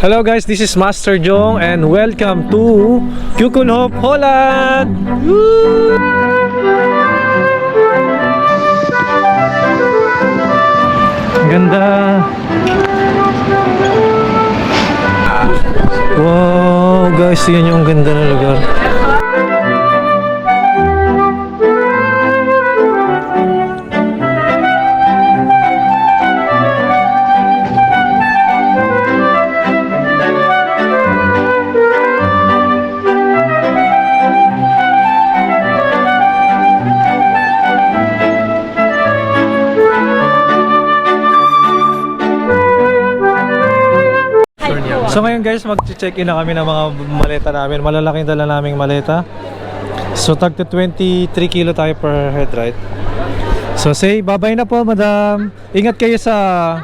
Hello guys, this is Master Jong and welcome to Kukunhop, Holland! Ganda! Wow guys, yan yung ganda na lugar. Ngayon guys, mag-check-in na kami ng mga maleta namin. Malalaking dala naming maleta. So tag to 23 kilo tayo per head, right? So say, bye-bye na po, madam. Ingat kayo sa...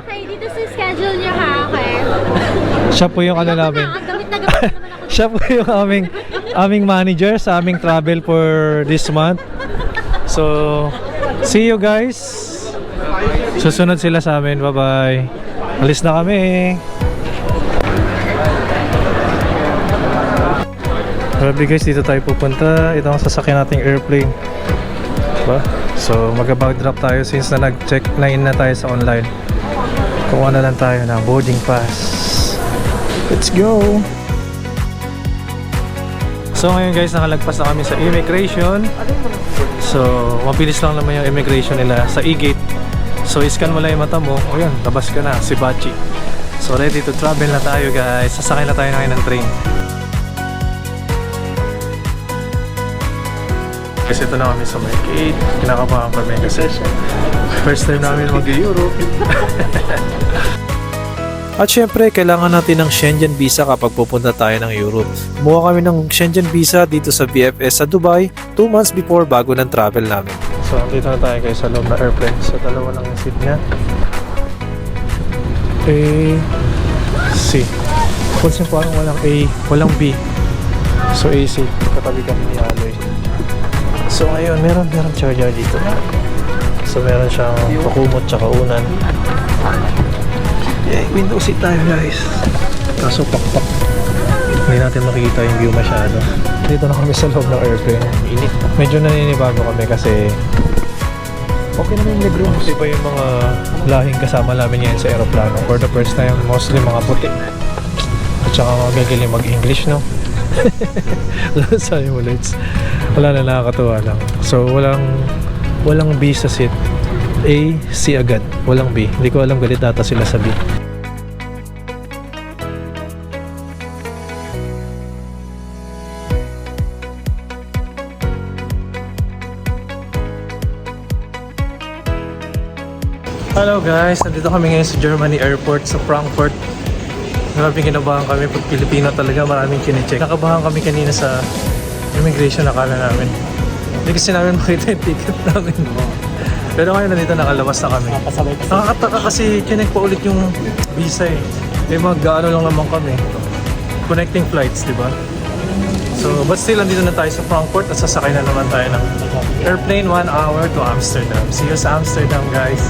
Okay, dito sa schedule niyo ha, okay? Siya po yung ano namin. Na, ang gamit na gamit naman ako. Siya po yung aming, aming manager sa aming travel for this month. So, see you guys. Susunod sila sa amin. Bye-bye. Alis na kami. Grabe guys, dito tayo pupunta. Ito ang sasakyan nating airplane. Diba? So, mag-bag drop tayo since na nag-check na in na tayo sa online. Kuha na lang tayo ng boarding pass. Let's go! So ngayon guys, nakalagpas na kami sa immigration. So, mabilis lang naman yung immigration nila sa e-gate. So, iscan mo lang yung mata mo. O yun, labas ka na, si Bachi. So, ready to travel na tayo guys. Sasakay na tayo ngayon ng train. Kasi ito na kami sa may gate. Kinakabahan kami kasi first time namin mag-Europe. At syempre, kailangan natin ng Schengen visa kapag pupunta tayo ng Europe. Kumuha kami ng Schengen visa dito sa BFS sa Dubai 2 months before bago ng travel namin. So, dito na tayo guys sa loob ng airplane. So, dalawa lang yung seat niya. A, C. Pansin parang walang A, walang B. So, AC. Katabi kami ni Aloy. So, ngayon, meron, meron charger dito. So, meron siyang pakumot tsaka unan. Yeah, window seat tayo guys. Kaso pakpak. Hindi natin makikita yung view masyado. Dito na kami sa loob ng airplane. Init. Medyo naninibago kami kasi okay naman yung legroom. Kasi pa yung mga lahing kasama namin ngayon sa aeroplano. For the first time, mostly mga puti. At saka magagaling mag-English, no? Mo, Lights. Wala na nakakatuwa lang. So, walang walang B sa seat. A, C agad. Walang B. Hindi ko alam galit ata sila sa B. Hello guys, nandito kami ngayon sa Germany Airport sa Frankfurt. Maraming kinabahan kami pag Pilipino talaga, maraming kinicheck. Nakabahan kami kanina sa immigration akala namin. Hindi kasi namin makita yung ticket namin. Pero ngayon nandito nakalabas na kami. Nakakataka kasi chinek pa ulit yung visa eh. Eh mag-ano lang naman kami. Connecting flights, di ba? So, but still, nandito na tayo sa Frankfurt at sasakay na naman tayo ng airplane 1 hour to Amsterdam. See you sa Amsterdam, guys.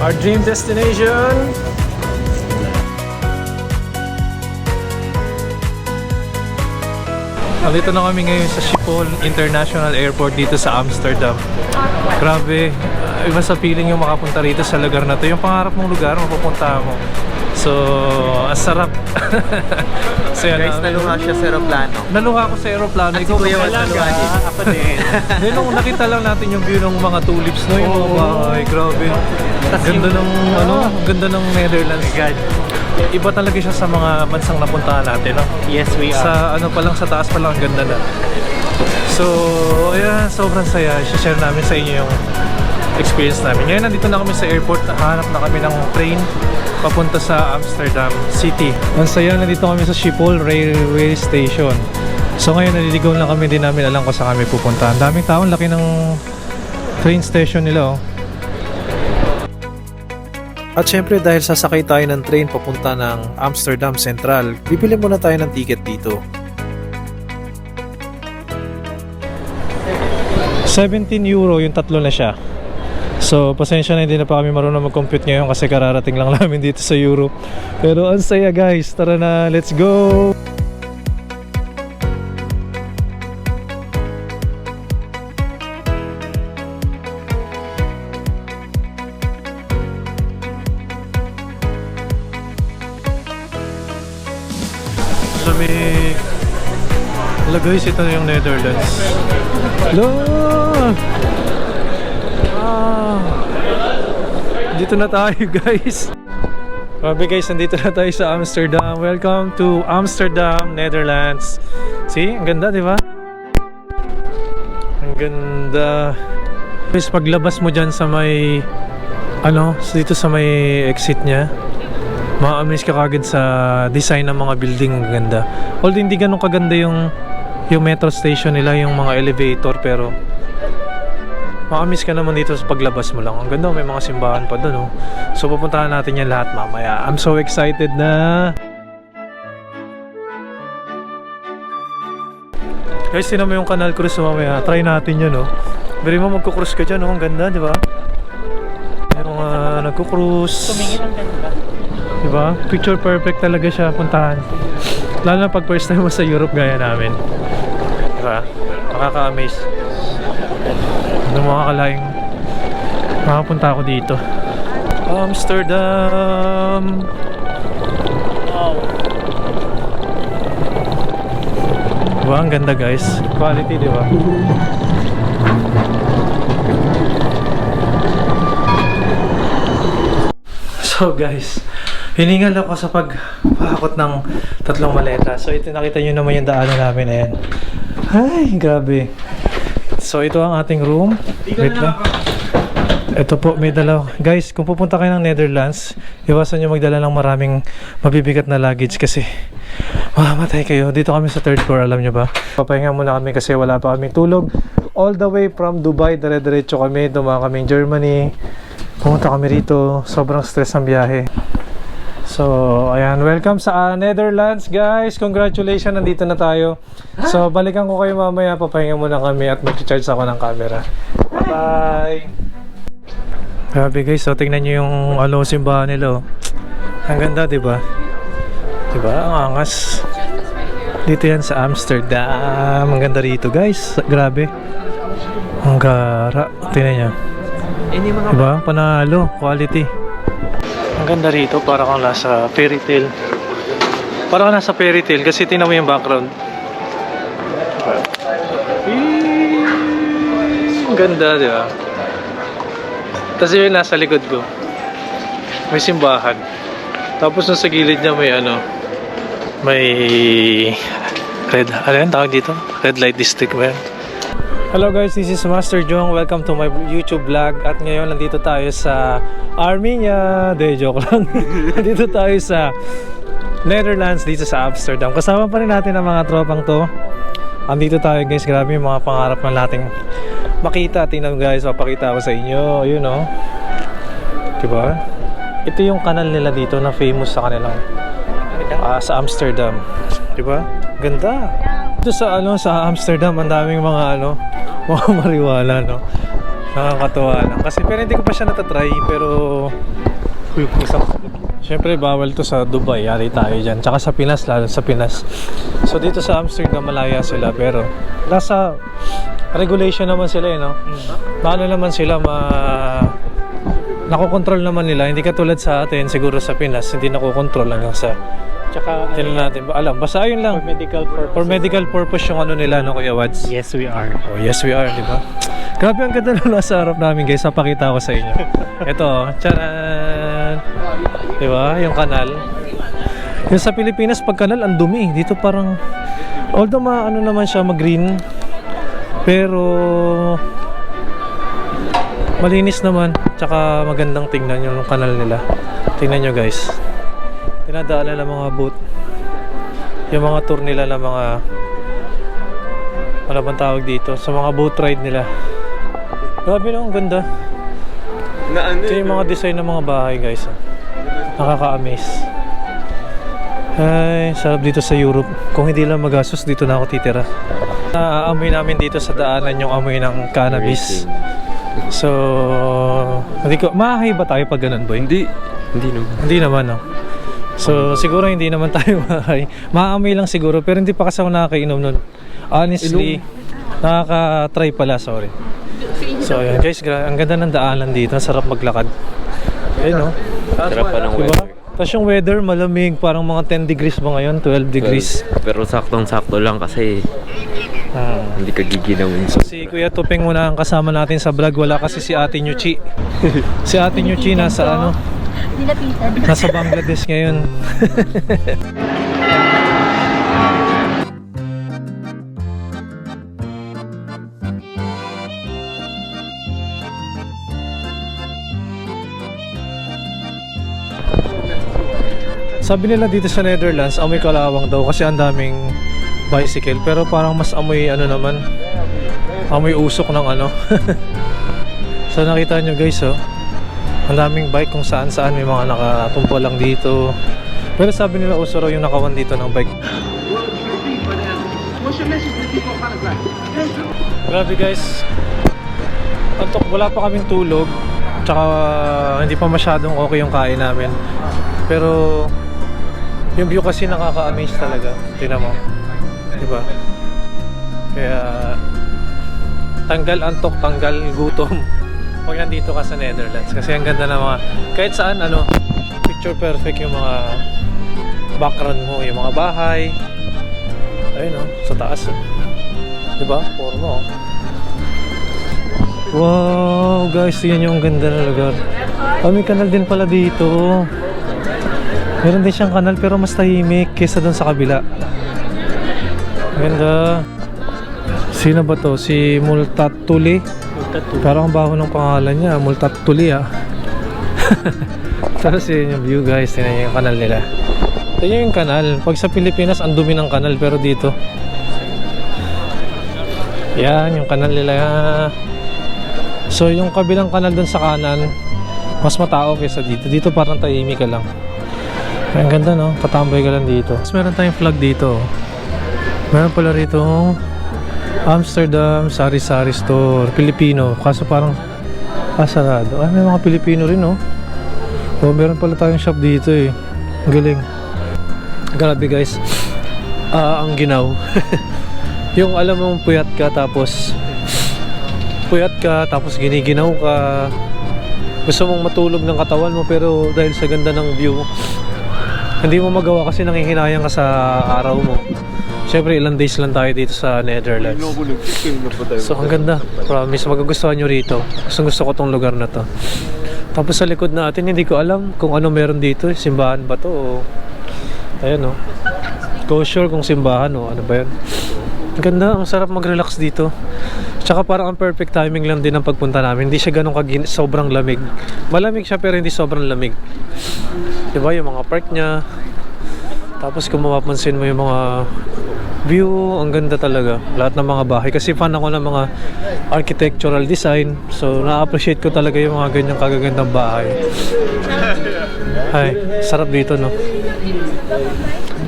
Our dream destination! Nandito na kami ngayon sa Schiphol International Airport dito sa Amsterdam. Grabe, uh, iba sa feeling yung makapunta rito sa lugar na to. Yung pangarap mong lugar, mapupunta mo. So, ang sarap. so, yan, Guys, ah, naluha siya sa aeroplano. Naluha ako sa aeroplano. At si Ikaw Kuya ba was talaga? naluha din. Ako din. Then nung nakita lang natin yung view ng mga tulips no, yung mga bahay, grabe. Ganda ng ano, ganda ng Netherlands. God. Iba talaga siya sa mga bansang napuntahan natin, no? Yes, we are. Sa ano pa lang sa taas pa lang ang ganda na. So, ayan, sobrang saya. I-share namin sa inyo yung experience namin. Ngayon, nandito na kami sa airport. Hanap na kami ng train papunta sa Amsterdam City. Ang saya, nandito kami sa Schiphol Railway Station. So ngayon, naliligaw lang kami, din namin alam kung saan kami pupunta. Ang daming tao, laki ng train station nila, oh. At syempre dahil sasakay tayo ng train papunta ng Amsterdam Central, bibili muna tayo ng ticket dito. 17 euro yung tatlo na siya. So, pasensya na hindi na pa kami marunong mag-compute ngayon kasi kararating lang namin dito sa Europe. Pero ang saya guys, tara na, let's go! Guys, ito yung Netherlands. Hello! Ah. Dito na tayo guys. Grabe guys, nandito na tayo sa Amsterdam. Welcome to Amsterdam, Netherlands. See, ang ganda, di ba? Ang ganda. Guys, paglabas mo dyan sa may ano, dito sa may exit niya, ma-amaze ka kagad sa design ng mga building ang ganda. Although hindi ganun kaganda yung yung metro station nila, yung mga elevator pero ma-amaze ka naman dito sa paglabas mo lang. Ang ganda, may mga simbahan pa doon. Oh. So pupuntahan natin yan lahat mamaya. I'm so excited na. Guys, tinan mo yung Canal Cruise mamaya. Try natin yun, oh. Bili mo magkukruise ka dyan, oh. Ang ganda, di ba? May mga nagkukruise. Tumingin ang ganda. Di ba? Picture perfect talaga siya puntahan. Lalo na pag first time mo sa Europe gaya namin. Di ba? Nakaka-amaze. Ano mga kalaing makapunta ako dito. Amsterdam! Diba? Ang ganda guys. Quality, di ba? So guys, hiningal ako sa pagpahakot ng tatlong maleta. So ito nakita nyo naman yung daanan namin. Ayan. Ay, grabe. So ito ang ating room. Wait lang. Ito po, may dalaw. Guys, kung pupunta kayo ng Netherlands, iwasan nyo magdala ng maraming mabibigat na luggage kasi mamamatay kayo. Dito kami sa third floor, alam nyo ba? Papahinga muna kami kasi wala pa kaming tulog. All the way from Dubai, dire-diretso kami. Dumaan kami Germany. Pumunta kami rito. Sobrang stress ang biyahe. So, ayan. Welcome sa ah, Netherlands, guys. Congratulations, nandito na tayo. So, balikan ko kayo mamaya. Papahinga muna kami at mag-charge ako ng camera. Bye! Grabe guys, so tingnan nyo yung ano, simbahan nila. oh. Ang ganda, di ba? Di ba? Ang angas. Dito yan sa Amsterdam. Ang ganda rito, guys. Grabe. Ang gara. Tingnan nyo. Diba? Panalo. Quality. Ang ganda rito. Para kang nasa fairy tale. Para kang nasa fairy tale kasi tingnan mo yung background. Ang ganda, di ba? Tapos yung nasa likod ko. May simbahan. Tapos nung sa gilid niya may ano, may red, ano yan tawag dito? Red light district ba yan? Hello guys, this is Master Jong. Welcome to my YouTube vlog. At ngayon nandito tayo sa Armenia. De, joke lang. nandito tayo sa Netherlands, dito sa Amsterdam. Kasama pa rin natin ang mga tropang to. Andito tayo guys, grabe yung mga pangarap na nating makita. Tingnan guys, papakita ko sa inyo. Yun oh. Diba? Ito yung kanal nila dito na famous sa kanilang ah, sa Amsterdam. Diba? Ganda. Ito sa ano sa Amsterdam, ang daming mga ano, mga mariwala no. Nakakatuwa lang. Kasi pero hindi ko pa siya natatry pero Uy, pusa. Siyempre bawal to sa Dubai, yari tayo dyan. Tsaka sa Pinas, lalo sa Pinas. So dito sa Amsterdam, malaya sila. Pero nasa regulation naman sila eh, no? Paano naman sila ma... Nakokontrol naman nila. Hindi katulad sa atin, siguro sa Pinas, hindi nakokontrol hanggang sa... Tsaka, Tingnan natin ba? Alam, basta ayun lang. for medical purpose. For medical purpose yung ano nila, no, Kuya Wads? Yes, we are. Oh, yes, we are, di ba? Grabe ang ganda na nasa harap namin, guys. Papakita ko sa inyo. Ito, oh. Charan! Di ba? Yung kanal. Yung sa Pilipinas, pag kanal, ang dumi. Dito parang, although ma, ano naman siya, mag-green. Pero, malinis naman. Tsaka magandang tingnan yung kanal nila. Tingnan nyo, guys. Tinadaanan ng mga boat. Yung mga tour nila ng mga ano bang tawag dito? Sa mga boat ride nila. Grabe no, ang ganda. Na ano Ito yung mga design ng mga bahay guys. ah. Nakaka-amaze. Ay, sarap dito sa Europe. Kung hindi lang magastos, dito na ako titira. Naaamoy namin dito sa daanan yung amoy ng cannabis. So, hindi ko, maahay ba tayo pag ganun, boy? Hindi. Hindi naman. Hindi naman, no? So, siguro hindi naman tayo maahay. Maamoy lang siguro, pero hindi pa kasi ako nakakainom nun. Honestly, nakaka-try pala, sorry. So, ayan guys, gra- ang ganda ng daanan dito. Ang sarap maglakad. Ayun, no? Sarap pa ng Diba? weather. Tapos yung weather, malamig. Parang mga 10 degrees ba ngayon? 12 degrees. Pero saktong-sakto lang kasi Ah. hindi ka giginawin. So si Kuya Tupeng muna ang kasama natin sa vlog. Wala kasi si Ate Nyuchi. si Ate Nyuchi nasa ano? Nilapitan. Nasa Bangladesh ngayon. Sabi nila dito sa Netherlands, amoy kalawang daw kasi ang daming bicycle. Pero parang mas amoy ano naman, amoy usok ng ano. so nakita nyo guys oh, ang daming bike kung saan saan may mga nakatumpo lang dito. Pero sabi nila uso raw yung nakawan dito ng bike. Grabe guys. Antok, wala pa kaming tulog. Tsaka hindi pa masyadong okay yung kain namin. Pero yung view kasi nakaka-amaze talaga. Tingnan mo. Diba? Kaya tanggal antok, tanggal gutom pag nandito ka sa Netherlands. Kasi ang ganda ng mga, kahit saan ano, picture perfect yung mga background mo, yung mga bahay. Ayun oh, sa taas oh. Diba? Porno oh. Wow, guys, yan yung ganda na lugar. Ah, may kanal din pala dito. Meron din siyang kanal pero mas tahimik kesa doon sa kabila. Ganda. Sino ba to? Si Multatuli? Parang ang baho ng pangalan niya. Multatuli ah. Tapos yun yung view guys. Tingnan yung kanal nila. Ito yung kanal. Pag sa Pilipinas, ang dumi ng kanal. Pero dito, yan, yung kanal nila. So, yung kabilang kanal dun sa kanan, mas matao kaysa dito. Dito parang tahimik ka lang. Ang ganda, no? Patambay ka lang dito. Tapos meron tayong flag dito. Meron pala rito Amsterdam Sari-Sari Store. Filipino. Kaso parang ah, sarado. Ay, may mga Pilipino rin, no? Oh, meron pala tayong shop dito, eh. Galing. Grabe, guys. Ah, ang ginaw. yung alam mong puyat ka tapos puyat ka tapos giniginaw ka gusto mong matulog ng katawan mo pero dahil sa ganda ng view hindi mo magawa kasi nangihinayang ka sa araw mo syempre ilang days lang tayo dito sa Netherlands so ang ganda promise magugustuhan nyo rito gusto gusto ko tong lugar na to tapos sa likod natin hindi ko alam kung ano meron dito simbahan ba to o ayun o Go sure kung simbahan o ano ba yun ang ganda, ang sarap mag-relax dito. Tsaka parang ang perfect timing lang din ang pagpunta namin. Hindi siya ganun kagin sobrang lamig. Malamig siya pero hindi sobrang lamig. 'Di ba yung mga park niya. Tapos kung mapapansin mo yung mga view, ang ganda talaga. Lahat ng mga bahay. Kasi fan ako ng mga architectural design. So, na-appreciate ko talaga yung mga ganyang kagagandang bahay. Ay, sarap dito, no?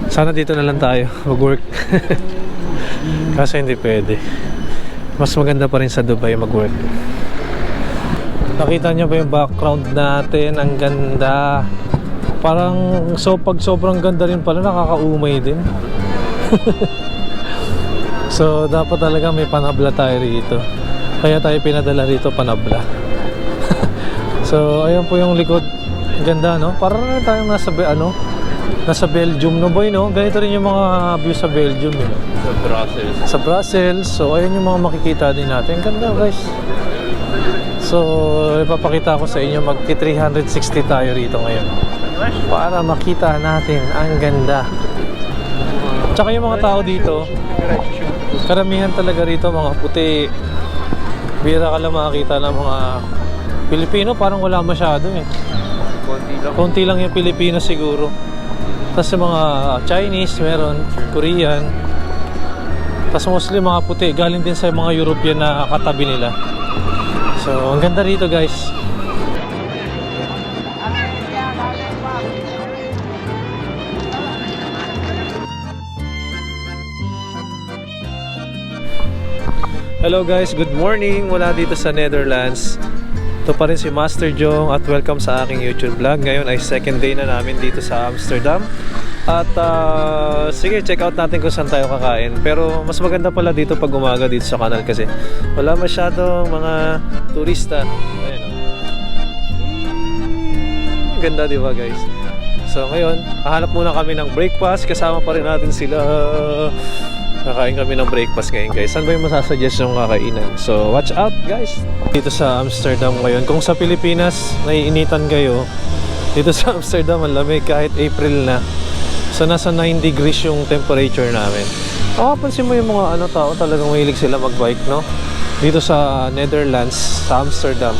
Sana dito na lang tayo mag-work. Kasi hindi pwede. Mas maganda pa rin sa Dubai mag-work. Nakita niyo ba yung background natin? Ang ganda. Parang so pag sobrang ganda rin pala nakakaumay din. so dapat talaga may panabla tayo rito. Kaya tayo pinadala rito panabla. so ayun po yung likod. Ganda no? Parang na tayong nasa ano, nasa Belgium no boy no. Ganito rin yung mga view sa Belgium eh. Sa Brussels. Sa Brussels. So ayun yung mga makikita din natin. Ganda guys. So ipapakita ko sa inyo magti 360 tayo rito ngayon. Para makita natin ang ganda. Tsaka yung mga tao dito, karamihan talaga rito mga puti. Bira ka lang makakita ng mga Pilipino, parang wala masyado eh. Konti lang. Konti lang yung Pilipino siguro. Tapos yung mga Chinese, meron, Korean. Tapos mostly mga puti, galing din sa mga European na katabi nila. So, ang ganda rito guys. Hello guys, good morning mula dito sa Netherlands. Ito pa rin si Master Jong at welcome sa aking YouTube vlog. Ngayon ay second day na namin dito sa Amsterdam. At ah, sige, check out natin kung saan tayo kakain. Pero mas maganda pala dito pag umaga dito sa kanal kasi wala masyadong mga turista. Ayun oh. Ang Ganda di ba guys? So ngayon, hahanap muna kami ng breakfast. Kasama pa rin natin sila. Kakain kami ng breakfast ngayon guys. Saan ba yung masasuggest yung kakainan? So watch out guys! Dito sa Amsterdam ngayon. Kung sa Pilipinas, naiinitan kayo. Dito sa Amsterdam, ang lamig kahit April na. So nasa 9 degrees yung temperature namin. Makapansin mo yung mga ano tao talagang mahilig sila magbike no? Dito sa Netherlands, sa Amsterdam.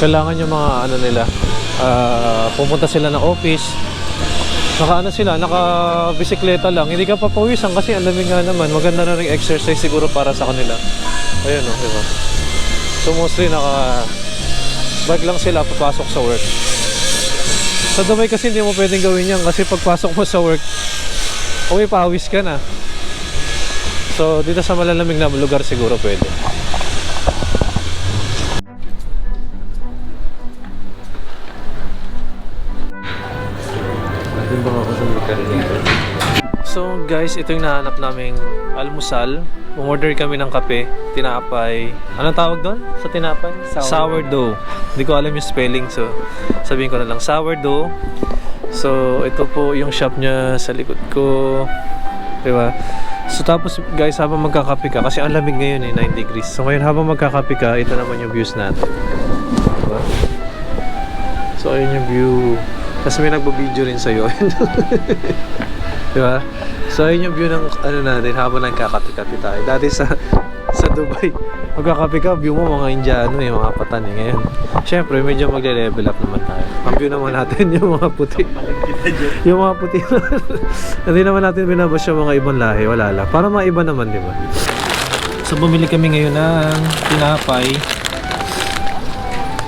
Kailangan yung mga ano nila, ah, pumunta sila ng office, Naka ano sila, naka bisikleta lang. Hindi ka papawisan kasi ang lamig nga naman. Maganda na rin exercise siguro para sa kanila. Ayun o, diba? So mostly naka bike lang sila papasok sa work. Sa Dubai kasi hindi mo pwedeng gawin yan kasi pagpasok mo sa work, uwi pawis ka na. So dito sa malalamig na lugar siguro pwede. Guys, ito yung nahanap naming almusal. Umorder kami ng kape, tinapay. Anong tawag doon sa tinapay? Sourdough. Hindi ko alam yung spelling so sabihin ko na lang sourdough. So ito po yung shop niya sa likod ko. 'Di ba? So tapos guys, habang magkakape ka, kasi ang lamig ngayon eh, 9 degrees. So ngayon habang magkakape ka, ito naman yung views natin. Diba? So ayun yung view. Tapos may nagbo-video rin sa'yo. Di ba? So, ayun yung view ng ano natin habang nagkakape-kape tayo. Dati sa sa Dubai, magkakape ka, view mo mga Indiano, yung mga patani. Ngayon, syempre, medyo magle-level up naman tayo. Ang view naman natin yung mga puti. yung mga puti Hindi naman natin binabas yung mga ibang lahi. Wala lang. Para maiba naman, di ba? So, bumili kami ngayon ng tinapay.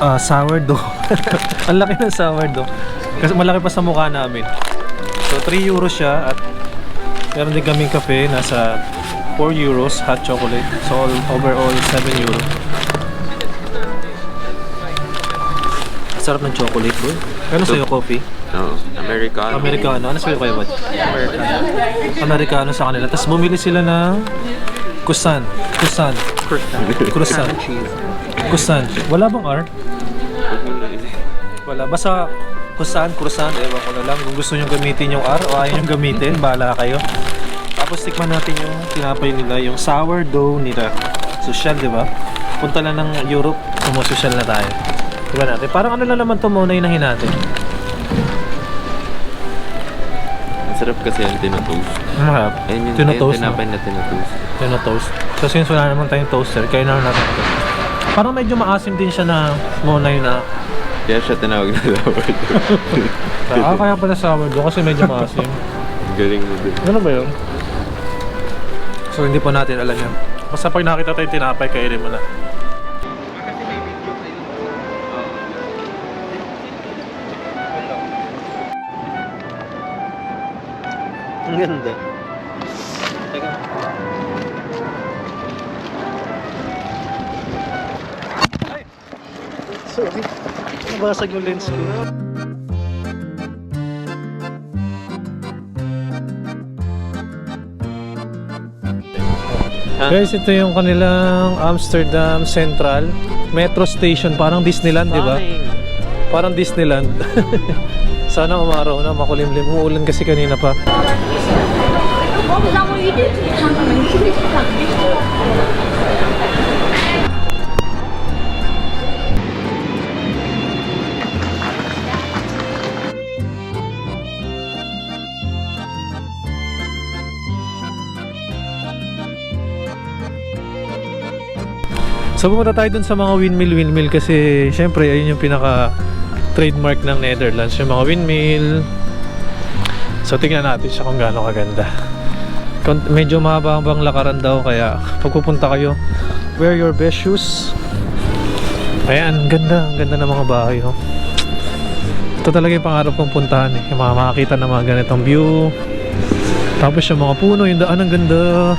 Ah, sourdough. Ang laki ng sourdough. Kasi malaki pa sa mukha namin. So 3 euros siya at meron din kaming kape nasa 4 euros hot chocolate. So all, overall 7 euro. Sarap ng chocolate bro. Ano sa'yo coffee? Oo. Americano. Americano. Ano sa'yo kayo ba? Americano. Americano sa kanila. Tapos bumili sila ng kusan. Kusan. Croissant. Kusan. Wala bang R? Wala. Basta kusan, croissant, ewan ko na lang. Kung gusto nyo gamitin yung R o ayaw nyo gamitin, bahala kayo. Tapos tikman natin yung tinapay nila, yung sourdough nila. Social, di ba? Punta lang ng Europe, sumusosyal na tayo. Diba natin? Parang ano lang naman ito muna yung nahin natin. Ang sarap kasi yung tinotoast. Mahap. Ayun yung, Tinotoast, ayun, tinapay na tinotoast. Yun na toast. So since wala naman tayong toaster, kaya na natin ito. Parang medyo maasim din siya na muna na Kaya siya tinawag na sourdough. Ah, kaya pala sourdough kasi medyo maasim. Galing mo din. Ano ba yun? So hindi pa natin alam yan. Basta pag nakita tayo tinapay, kainin mo na. Ang ganda. Teka. Ay! Sorry. Nabasag yung lens ko. Guys, ito yung kanilang Amsterdam Central Metro Station. Parang Disneyland, di ba? Parang Disneyland. Sana umaraw na, makulimlim. Umuulan kasi kanina pa. So pumunta tayo dun sa mga windmill windmill kasi syempre ayun yung pinaka trademark ng Netherlands yung mga windmill. So tingnan natin siya kung gaano kaganda. Medyo mahaba-habang lakaran daw kaya pag pupunta kayo wear your best shoes. Ayan, ganda, ang ganda ng mga bahay oh. Ito talaga yung pangarap kong puntahan eh. Yung mga makakita ng mga ganitong view. Tapos yung mga puno, yung daan ang ganda.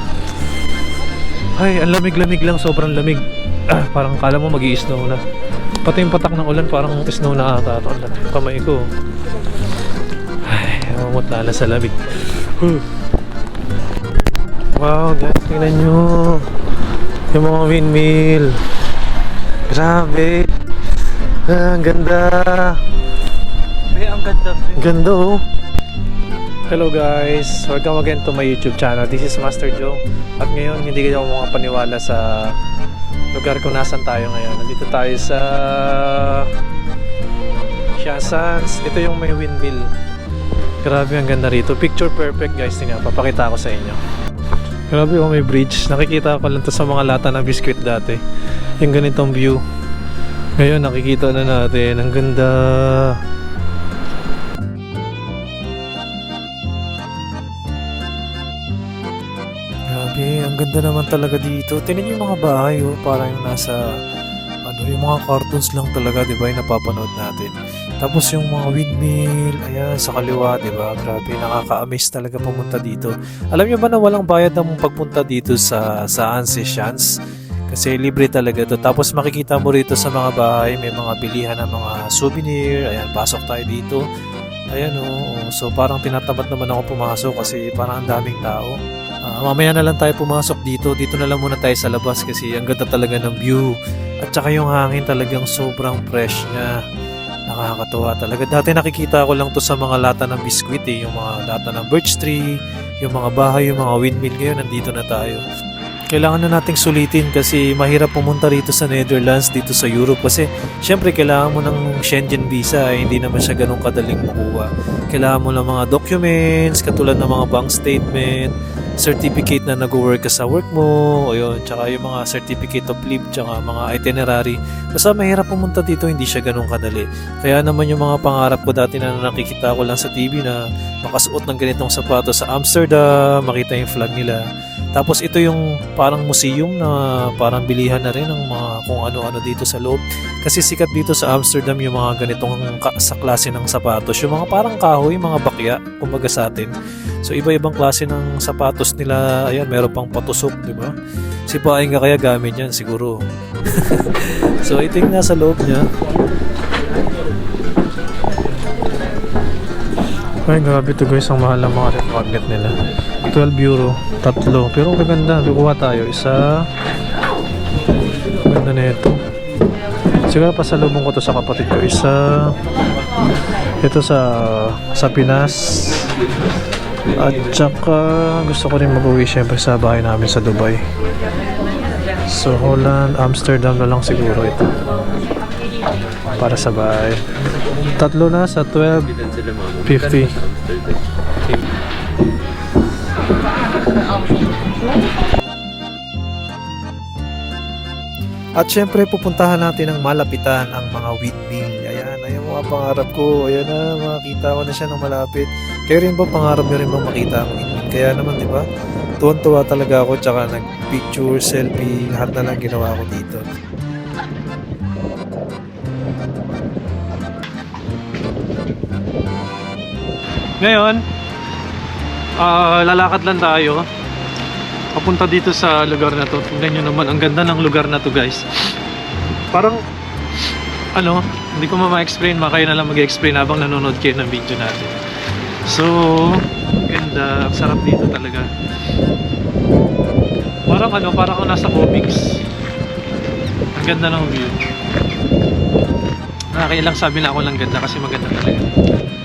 Ay, ang lamig-lamig lang, sobrang lamig. Ah, parang kala mo mag snow na. Pati yung patak ng ulan, parang snow na ata. Ito, ang kamay ko. Ay, mamamot na sa lamig. Huh. Wow, guys, tingnan nyo. Yung mga windmill. Grabe. Ah, ang ganda. Ay, ang ganda. Ganda oh. Hello guys, welcome again to my YouTube channel. This is Master Joe. At ngayon, hindi kayo makapaniwala sa lugar kung nasan tayo ngayon. Nandito tayo sa Shasans. Ito yung may windmill. Grabe, ang ganda rito. Picture perfect guys. Tingnan, papakita ko sa inyo. Grabe oh, may bridge. Nakikita ko lang to sa mga lata ng biscuit dati. Yung ganitong view. Ngayon, nakikita na natin. Ang ganda. Ang ganda naman talaga dito. Tingnan yung mga bahay, oh, parang yung nasa, ano, yung mga cartoons lang talaga, di ba, napapanood natin. Tapos yung mga windmill, ayan, sa kaliwa, di ba, grabe, nakaka-amaze talaga pumunta dito. Alam niyo ba na walang bayad ang pagpunta dito sa, sa Ancestors? Kasi libre talaga to. Tapos makikita mo rito sa mga bahay, may mga bilihan ng mga souvenir. Ayan, pasok tayo dito. Ayan oh, so parang tinatamad naman ako pumasok kasi parang ang daming tao. Ah, mamaya na lang tayo pumasok dito. Dito na lang muna tayo sa labas kasi ang ganda talaga ng view. At saka yung hangin talagang sobrang fresh niya. Nakakatuwa talaga. Dati nakikita ko lang to sa mga lata ng biskwit eh. Yung mga lata ng birch tree, yung mga bahay, yung mga windmill. Ngayon nandito na tayo. Kailangan na nating sulitin kasi mahirap pumunta rito sa Netherlands, dito sa Europe kasi syempre kailangan mo ng Schengen visa, eh, hindi naman siya ganun kadaling makuha. Kailangan mo ng mga documents, katulad ng mga bank statement, certificate na nag-work ka sa work mo, o yun, tsaka yung mga certificate of leave, tsaka mga itinerary. Basta mahirap pumunta dito, hindi siya ganun kadali. Kaya naman yung mga pangarap ko dati na nakikita ko lang sa TV na makasuot ng ganitong sapatos sa Amsterdam, makita yung flag nila. Tapos ito yung parang museum na parang bilihan na rin ng mga kung ano-ano dito sa loob. Kasi sikat dito sa Amsterdam yung mga ganitong ka- sa klase ng sapatos. Yung mga parang kahoy, mga bakya, kumbaga sa atin. So iba-ibang klase ng sapatos nila. Ayan, meron pang patusok, di ba? Si Paing kaya gamit yan siguro. so ito yung nasa loob niya. Ay, grabe to guys. Ang mahal ng mga red nila. 12 euro. Tatlo. Pero ang gaganda. Kukuha tayo. Isa. Ganda na ito. Siguro pasalubong ko to sa kapatid ko. Isa. Ito sa sa Pinas. At saka gusto ko rin mag-uwi syempre sa bahay namin sa Dubai. So Holland, Amsterdam na lang siguro ito. Para sa bahay. Tatlo na sa 12. Bilan sila mama. 50. Amsterdam. At syempre pupuntahan natin ang malapitan ang mga windmill. Ayan, ayan mga pangarap ko. Ayan na, makita ko na siya ng malapit. Kayo rin ba pangarap nyo rin bang makita ang windmill? Kaya naman, di ba? Tuwan-tuwa talaga ako tsaka nag-picture, selfie, lahat na lang ginawa ko dito. Ngayon, ah, lalakad lang tayo papunta dito sa lugar na to. Tingnan nyo naman, ang ganda ng lugar na to guys. Parang, ano, hindi ko ma-explain, ma kayo na lang mag-explain habang nanonood kayo ng video natin. So, ganda, ang sarap dito talaga. Parang ano, parang ako nasa comics. Ang ganda ng view. Nakakailang sabi na ako lang ganda kasi maganda talaga.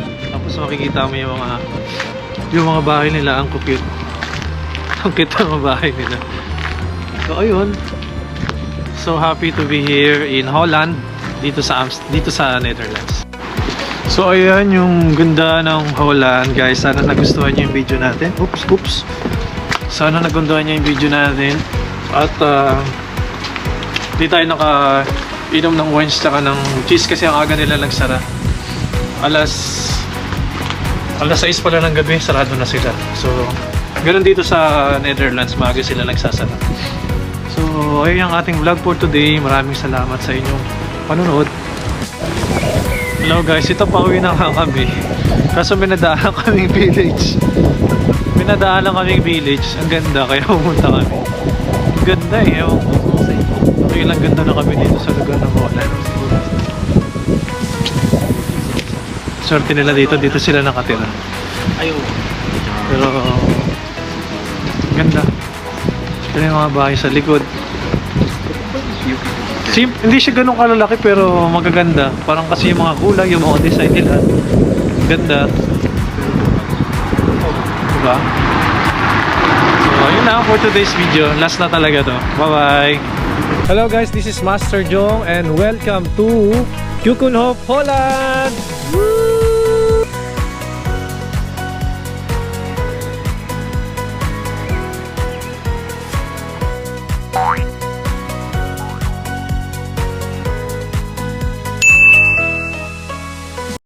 Tapos makikita mo yung mga yung mga bahay nila, ang cute. Ang cute ng mga bahay nila. So ayun. So happy to be here in Holland dito sa Amst dito sa Netherlands. So ayan yung ganda ng Holland guys. Sana nagustuhan niyo yung video natin. Oops, oops. Sana nagustuhan niyo yung video natin. At uh, di tayo naka inom ng wines tsaka ng cheese kasi ang aga nila nagsara. Alas alas 6 pala ng gabi, sarado na sila. So, ganun dito sa Netherlands, maaga sila nagsasara. So, ayun ang ating vlog for today. Maraming salamat sa inyong panonood. Hello guys, ito pa uwi na nga kami. Kaso may nadaan kaming village. May nadaan lang kaming village. Ang ganda, kaya pumunta kami. Ganda eh, ewan ko. Nakilang ganda na kami dito sa lugar ng Holland. Swerte nila dito, dito sila nakatira. Ayun. Pero, ganda. Ito yung mga bahay sa likod. Sim hindi siya ganun kalalaki pero magaganda. Parang kasi yung mga kulay, yung mga design nila. Ganda. Diba? So, yun lang for today's video. Last na talaga to. Bye-bye! Hello guys, this is Master Jong and welcome to Kukunhof Holland!